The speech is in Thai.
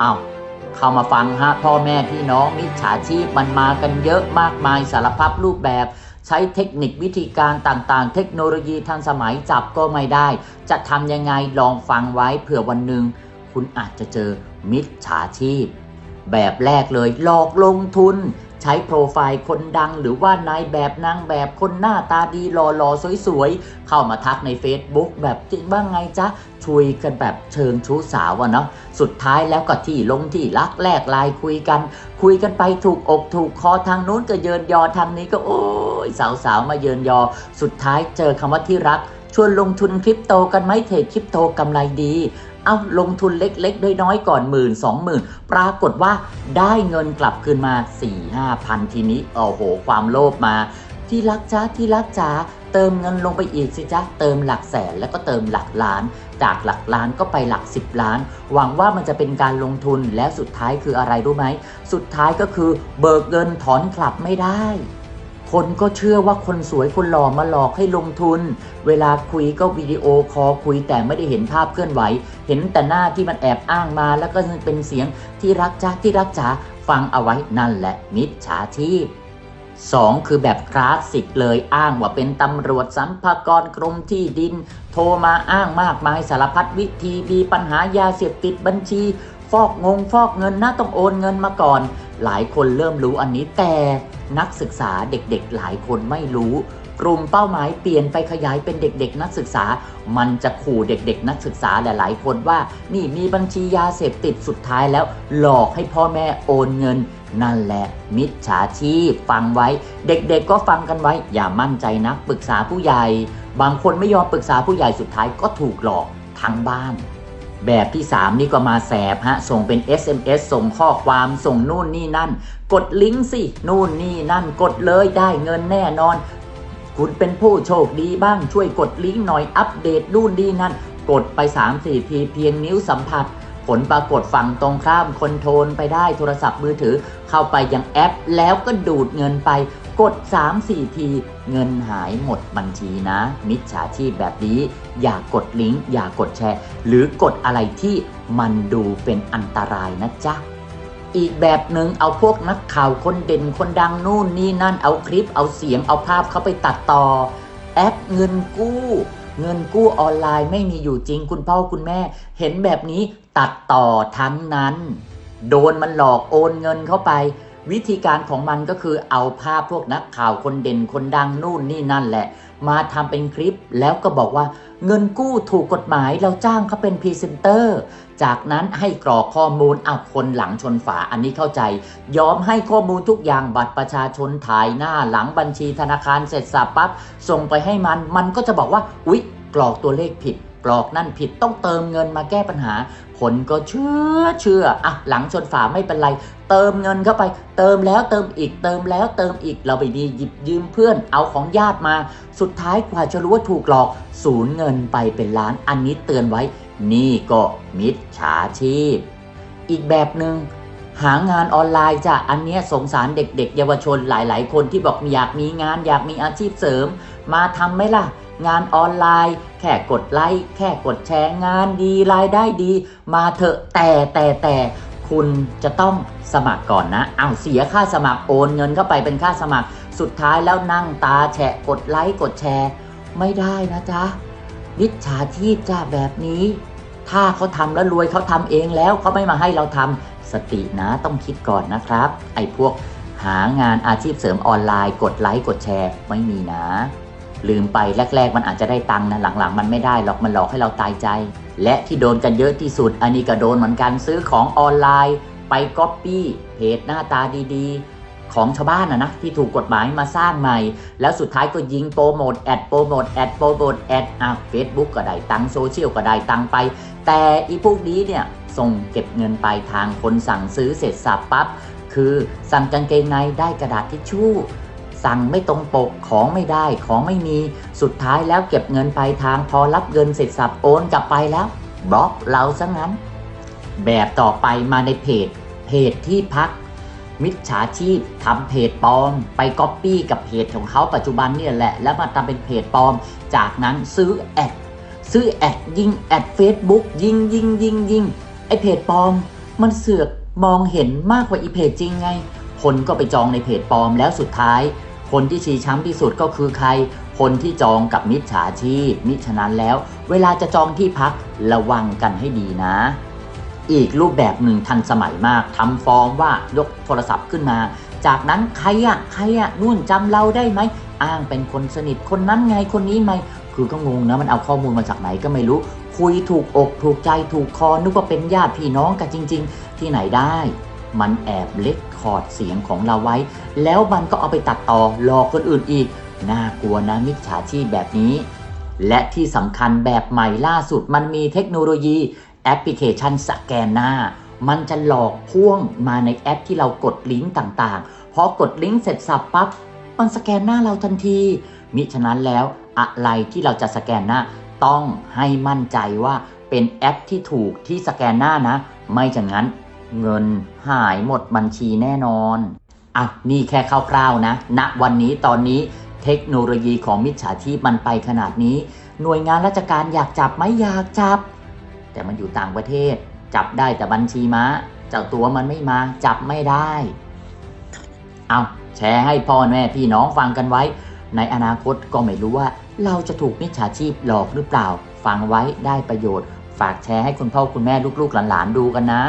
เอาเข้ามาฟังฮะพ่อแม่พี่น้องมิจฉาชีพมันมากันเยอะมากมายสารพัดรูปแบบ ใช้เทคนิควิธีการต่างๆ เทคโนโลยีทันสมัยจับก็ไม่ได้ จะทำยังไงลองฟังไว้เผื่อวันหนึ่งคุณอาจจะเจอมิจฉาชีพ แบบแรกเลยหลอกลงทุน ใช้โปรไฟล์คนดังหรือว่านายแบบนางแบบคนหน้าตาดีหล่อๆสวยๆ เข้ามาทักใน Facebook แบบจริงบ้างไงจ๊ะชุยกันแบบเชิงชู้สาวอะเนาะสุดท้ายแล้วก็ที่ลงที่รักแลกไลน์คุยกัน คุยกันไปถูกอกถูกคอทางนู้นก็เยินยอทางนี้ก็โอ้ยสาวๆมาเยินยอ สุดท้ายเจอคำว่าที่รักชวนลงทุนคริปโตกันไหมเทรดคริปโตกำไรดี เอาลงทุนเล็กๆน้อยๆก่อนหมื่นสองหมื่นปรากฏว่าได้เงินกลับคืนมา4ี่ห้าพันทีนี้โอ้โห ความโลภมา ที่รักจ้าที่รักจ๋าเติมเงินลงไปอีกสิจ๊ะเติมหลักแสนแล้วก็เติมหลักล้าน จากหลักล้านก็ไปหลัก 10 ล้าน หวังว่ามันจะเป็นการลงทุนและสุดท้ายคืออะไรรู้ไหม สุดท้ายก็คือเบิกเงินถอนกลับไม่ได้ คนก็เชื่อว่าคนสวยคนหล่อมาหลอกให้ลงทุน เวลาคุยก็วิดีโอคอลคุยแต่ไม่ได้เห็นภาพเคลื่อนไหว เห็นแต่หน้าที่มันแอบอ้างมา แล้วก็เป็นเสียงที่รักจ้าที่รักจ๋าฟังเอาไว้นั่นแหละมิจฉาชีพสองคือแบบคลาสสิกเลยอ้างว่าเป็นตำรวจสัมภากรกรมที่ดิน โทรมาอ้างมากมายสารพัดวิธีมีปัญหายาเสพติดบัญชี ฟอกงงฟอกเงินนะต้องโอนเงินมาก่อน หลายคนเริ่มรู้อันนี้แต่นักศึกษาเด็กๆ หลายคนไม่รู้ กลุ่มเป้าหมายเปลี่ยนไปขยายเป็นเด็กๆ นักศึกษา มันจะขู่เด็กๆ นักศึกษาหลายๆคนว่า นี่มีบัญชียาเสพติดสุดท้ายแล้ว หลอกให้พ่อแม่โอนเงิน นั่นแหละ มิจฉาชีพฟังไว้ เด็กๆ ก็ฟังกันไว้ อย่ามั่นใจนะปรึกษาผู้ใหญ่ บางคนไม่ยอมปรึกษาผู้ใหญ่สุดท้ายก็ถูกหลอกทั้งบ้าน แบบที่ 3 นี่ก็มาแสบฮะ ส่งเป็น SMS ส่งข้อความส่งนู่นนี่นั่น กดลิงก์สิ นู่นนี่นั่น กดเลยได้เงินแน่นอน คุณเป็นผู้โชคดีบ้างช่วยกดลิงก์หน่อยอัปเดตนู่นนี่นั่น กดไป 3-4 ทีเพียงนิ้วสัมผัส ผลปรากฏฝั่งตรงข้ามคอนโทรลไปได้โทรศัพท์มือถือ เข้าไปยังแอปแล้วก็ดูดเงินไป กด 3-4 ที เงินหายหมดบัญชีนะ มิจฉาชีพแบบนี้ อย่ากดลิงก์อย่ากดแชร์ หรือกดอะไรที่มันดูเป็นอันตรายนะจ๊ะอีกแบบหนึ่งเอาพวกนักข่าวคนเด่นคนดังนู่นนี่นั่นเอาคลิปเอาเสียงเอาภาพเขาไปตัดต่อ แอปเงินกู้ เงินกู้ออนไลน์ไม่มีอยู่จริงคุณพ่อคุณแม่ เห็นแบบนี้ตัดต่อทั้งนั้น โดนมันหลอกโอนเงินเข้าไป วิธีการของมันก็คือเอาภาพพวกนักข่าวคนเด่นคนดังนู่นนี่นั่นแหละ มาทำเป็นคลิปแล้วก็บอกว่าเงินกู้ถูกกฎหมายเราจ้างเขาเป็นพรีเซนเตอร์ จากนั้นให้กรอกข้อมูลเอาคนหลังชนฝาอันนี้เข้าใจ ยอมให้ข้อมูลทุกอย่างบัตรประชาชนถ่ายหน้าหลังบัญชีธนาคารเสร็จสับปั๊บส่งไปให้มัน มันก็จะบอกว่า อุ๊ย กรอกตัวเลขผิด กรอกนั่นผิดต้องเติมเงินมาแก้ปัญหาคนก็เชื่อเชื่ออะหลังชนฝาไม่เป็นไร เติมเงินเข้าไป เติมแล้วเติมอีกเติมแล้วเติมอีกเราไปดีหยิบยืมเพื่อนเอาของญาติมา สุดท้ายกว่าจะรู้ว่าถูกหลอกสูญเงินไปเป็นล้านอันนี้เตือนไว้ นี่ก็มิจฉาชีพ อีกแบบหนึง่ง หางานออนไลน์จ้ะอันเนี้ยสงสารเด็ก ๆ เยาวชนหลาย ๆ คนที่บอกอยากมีงานอยากมีอาชีพเสริม มาทำไหมล่ะ งานออนไลน์ แค่กดไลค์แค่กดแชร์งานดีรายได้ดี มาเถอะแต่แต่แต่คุณจะต้องสมัครก่อนนะเอาเสียค่าสมัครโอนเงินเข้าไปเป็นค่าสมัคร สุดท้ายแล้วนั่งตาแฉะกดไลค์กดแชร์ ไม่ได้นะจ๊ะมิจฉาชีพจ้าแบบนี้ ถ้าเขาทำแล้วรวยเขาทำเองแล้วเขาไม่มาให้เราทำ สตินะต้องคิดก่อนนะครับ ไอ้พวกหางานอาชีพเสริมออนไลน์ กดไลค์กดแชร์ไม่มีนะ ลืมไปแรก ๆ มันอาจจะได้ตังค์นะหลังๆ มันไม่ได้หรอกมันหลอกให้เราตายใจ และที่โดนกันเยอะที่สุด อันนี้ก็โดนเหมือนกันซื้อของออนไลน์ ไปก๊อปปี้เพจหน้าตาดีๆ ของชาวบ้านนะนะที่ถูกกฎหมายมาสร้างใหม่ แล้วสุดท้ายก็ยิงโปรโมทแอดโปรโมทแอดโปรโมทแอดอะเฟซบุ๊กก็ได้ตังค์โซเชียลก็ได้ตังค์ไป แต่อีพวกนี้เนี่ยส่งเก็บเงินปลายทางคนสั่งซื้อเสร็จสับปั๊บคือสั่งกางเกงในได้กระดาษทิชชู่ สั่งไม่ตรงปกของไม่ได้ของไม่มีสุดท้ายแล้วเก็บเงินปลายทางพอรับเงินเสร็จสับโอนกลับไปแล้วบล็อกเราซะงั้น แบบต่อไปมาในเพจ เพจที่พัก มิจฉาชีพทำเพจปลอม ไปก๊อปปี้กับเพจของเขาปัจจุบันเนี่ยแหละ แล้วมาทำเป็นเพจปลอม จากนั้นซื้อแอด ซื้อแอดยิงแอด Facebook ยิงยิงยิงยิงไอเพจปลอม มันเสือกมองเห็นมากกว่าอีเพจจริงไง คนก็ไปจองในเพจปลอมแล้วสุดท้าย คนที่ชี้ช้ำที่สุดก็คือใคร คนที่จองกับมิจฉาชีพมิฉะนั้นแล้ว เวลาจะจองที่พักระวังกันให้ดีนะ อีกรูปแบบหนึ่งทันสมัยมากทำฟอร์มว่ายกโทรศัพท์ขึ้นมา จากนั้นใครอะใครอะนู่นจำเราได้ไหม อ้างเป็นคนสนิทคนนั้นไงคนนี้ไหมคือก็งงนะมันเอาข้อมูลมาจากไหนก็ไม่รู้ คุยถูกอกถูกใจถูกคอนึกว่าเป็นญาติพี่น้องกันจริง ๆ ที่ไหนได้ มันแอบเล็กคอร์ดเสียงของเราไว้ แล้วมันก็เอาไปตัดต่อหลอกคนอื่นอีกน่ากลัวนะมิจฉาชีพแบบนี้ และที่สำคัญแบบใหม่ล่าสุดมันมีเทคโนโลยีแอปพลิเคชันสแกนหน้า มันจะหลอกพ่วงมาในแอปที่เรากดลิงก์ต่างๆพอกดลิงก์เสร็จสับปั๊บ มันสแกนหน้าเราทันที มิฉะนั้นแล้วอะไรที่เราจะสแกนหน้าต้องให้มั่นใจว่าเป็นแอปที่ถูกที่สแกนหน้านะ ไม่ฉะนั้นเงินหายหมดบัญชีแน่นอนอะนี่แค่คร่าวๆนะณวันนี้ตอนนี้เทคโนโลยีของมิจฉาชีพมันไปขนาดนี้ หน่วยงานราชการอยากจับไหมอยากจับ แต่มันอยู่ต่างประเทศ จับได้แต่บัญชีม้า เจ้าตัวมันไม่มา จับไม่ได้ เอา แชร์ให้พ่อแม่พี่น้องฟังกันไว้ ในอนาคตก็ไม่รู้ว่า เราจะถูกมิจฉาชีพหลอกหรือเปล่า ฟังไว้ได้ประโยชน์ ฝากแชร์ให้คุณพ่อคุณแม่ลูกๆหลานๆดูกันนะ